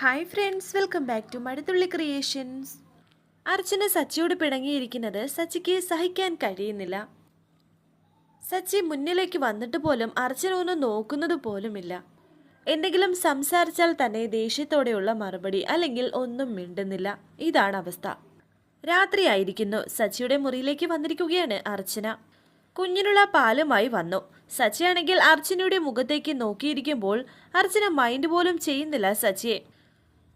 Hi friends welcome back to Maduthulli creations Archana സച്ചിയോട് പിണങ്ങിയിരിക്കുന്നത് സച്ചിക്ക് സഹിക്കാൻ കഴിയുന്നില്ല. സച്ചി മുന്നിലേക്ക് വന്നിട്ട് പോലും അർച്ചന ഒന്ന് നോക്കുന്നത് പോലുമില്ല. എന്തെങ്കിലും സംസാരിച്ചാൽ തന്നെ ദേഷ്യത്തോടെയുള്ള മറുപടി അല്ലെങ്കിൽ ഒന്നും മിണ്ടുന്നില്ല. ഇതാണ് അവസ്ഥ. രാത്രിയായിരിക്കുന്നു സച്ചിയുടെ മുറിയിലേക്ക് വന്നിരിക്കുകയാണ് അർച്ചന. കുഞ്ഞിനുള്ള പാലുമായി വന്നു. സച്ചിയാണെങ്കിൽ അർച്ചനയുടെ മുഖത്തേക്ക് നോക്കിയിരിക്കുമ്പോൾ അർച്ചന മൈൻഡ് പോലും ചെയ്യുന്നില്ല സച്ചിയെ.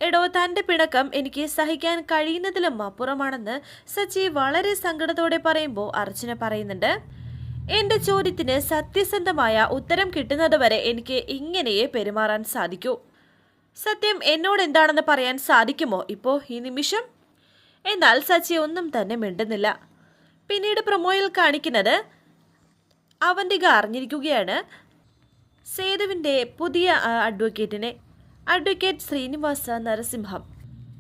എടോ തന്റെ പിണക്കം എനിക്ക് സഹിക്കാൻ കഴിയുന്നതിലും അപ്പുറമാണെന്ന് സച്ചി വളരെ സങ്കടത്തോടെ പറയുമ്പോൾ അർച്ചന പറയുന്നുണ്ട്. എന്റെ ചോദ്യത്തിന് സത്യസന്ധമായ ഉത്തരം കിട്ടുന്നതുവരെ എനിക്ക് ഇങ്ങനെയേ പെരുമാറാൻ സാധിക്കൂ. സത്യം എന്നോട് എന്താണെന്ന് പറയാൻ സാധിക്കുമോ ഇപ്പോ ഈ നിമിഷം? എന്നാൽ സച്ചി ഒന്നും തന്നെ മിണ്ടുന്നില്ല. പിന്നീട് പ്രൊമോയിൽ കാണിക്കുന്നത് അവന്തിക അറിഞ്ഞിരിക്കുകയാണ്. സേതുവിന്റെ പുതിയ അഡ്വക്കേറ്റിനെ. അഡ്വക്കേറ്റ് ശ്രീനിവാസ നരസിംഹം.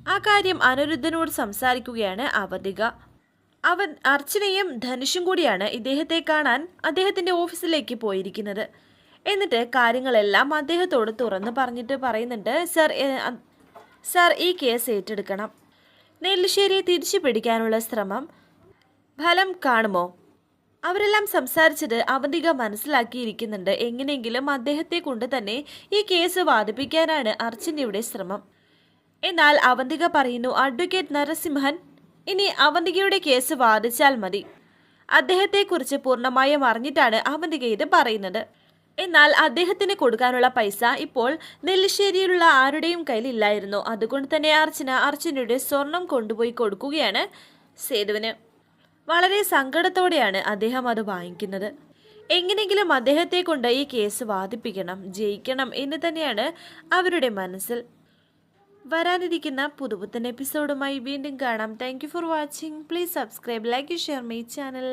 ആ കാര്യം അനിരുദ്ധനോട് സംസാരിക്കുകയാണ് അവധിക. അവൻ അർച്ചനയും ധനുഷും കൂടിയാണ് ഇദ്ദേഹത്തെ കാണാൻ അദ്ദേഹത്തിന്റെ ഓഫീസിലേക്ക് പോയിരിക്കുന്നത്. എന്നിട്ട് കാര്യങ്ങളെല്ലാം അദ്ദേഹത്തോട് തുറന്ന് പറഞ്ഞിട്ട് പറയുന്നുണ്ട് സർ സർ ഈ കേസ് ഏറ്റെടുക്കണം. നെല്ലിശ്ശേരിയെ തിരിച്ചു പിടിക്കാനുള്ള ശ്രമം ഫലം കാണുമോ? അവരെല്ലാം സംസാരിച്ചത് അവന്തിക മനസ്സിലാക്കിയിരിക്കുന്നുണ്ട്. എങ്ങനെയെങ്കിലും അദ്ദേഹത്തെ കൊണ്ട് തന്നെ ഈ കേസ് വാദിപ്പിക്കാനാണ് അർച്ചനയുടെ ശ്രമം. എന്നാൽ അവന്തിക പറയുന്നു അഡ്വക്കേറ്റ് നരസിംഹൻ ഇനി അവന്തികയുടെ കേസ് വാദിച്ചാൽ മതി. അദ്ദേഹത്തെക്കുറിച്ച് പൂർണമായും അറിഞ്ഞിട്ടാണ് അവന്തിക ഇത് പറയുന്നത്. എന്നാൽ അദ്ദേഹത്തിന് കൊടുക്കാനുള്ള പൈസ ഇപ്പോൾ നെല്ലിശ്ശേരിയിലുള്ള ആരുടെയും കയ്യിലില്ലായിരുന്നു. അതുകൊണ്ട് തന്നെ അർച്ചന അർച്ചനയുടെ സ്വർണം കൊണ്ടുപോയി കൊടുക്കുകയാണ് സേതുവിന്. വളരെ സങ്കടത്തോടെയാണ് അദ്ദേഹം അത് വാങ്ങിക്കുന്നത്. എങ്ങനെയെങ്കിലും അദ്ദേഹത്തെ കൊണ്ട് ഈ കേസ് വാദിപ്പിക്കണം ജയിക്കണം എന്ന് തന്നെയാണ് അവരുടെ മനസ്സിൽ. വരാനിരിക്കുന്ന പുതുപുത്തൻ എപ്പിസോഡുമായി വീണ്ടും കാണാം. Thank for watching please subscribe like share my channel